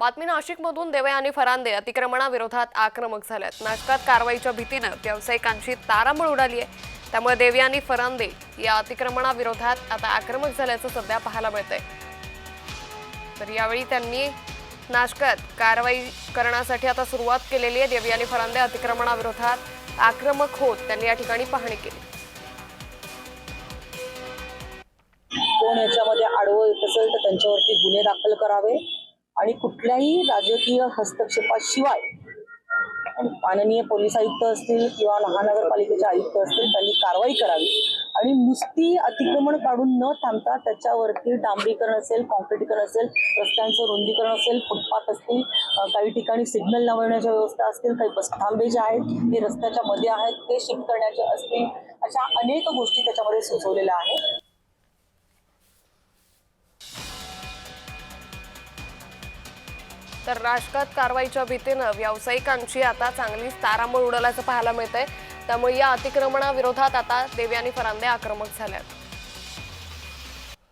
बातमी नाशिकमधून देवयानी फरांदे अतिक्रमणाविरोधात आक्रमक झाल्यात. नाशकात कारवाईच्या भीतीनं व्यावसायिकांची तारांबळ उडाली आहे. त्यामुळे देवयानी फरांदे या अतिक्रमणाविरोधात आता आक्रमक झाल्याचं सध्या पाहायला मिळतंय. तर यावेळी त्यांनी नाशकात कारवाई करण्यासाठी आता सुरुवात केलेली आहे. देवी आणि फरांदे अतिक्रमणाविरोधात आक्रमक होत त्यांनी या ठिकाणी पाहणी केली. कोण याच्यामध्ये आडवं येत असेल तर त्यांच्यावरती गुन्हे दाखल करावे. आणि कुठल्याही राजकीय हस्तक्षेपाशिवाय माननीय पोलीस आयुक्त असतील किंवा महानगरपालिकेचे आयुक्त असतील त्यांनी कारवाई करावी. आणि नुसती अतिक्रमण काढून न थांबता त्याच्यावरती डांबरीकरण असेल कॉन्क्रीटीकरण असेल रस्त्यांचं रुंदीकरण असेल फुटपाथ असतील काही ठिकाणी सिग्नल लावण्याच्या व्यवस्था असतील काही बस थांबे जे आहेत ते रस्त्याच्या मध्ये आहेत ते शिफ्ट करण्याचे असतील अशा अनेक गोष्टी त्याच्यामध्ये सुचवलेल्या आहेत. तर राजकात कारवाईच्या भीतीनं व्यावसायिकांची आता चांगलीच तारांबळ उडाल्याचं पाहायला मिळतंय. त्यामुळे या अतिक्रमणाविरोधात आता देवयानी फरांदे आक्रमक झाल्यात.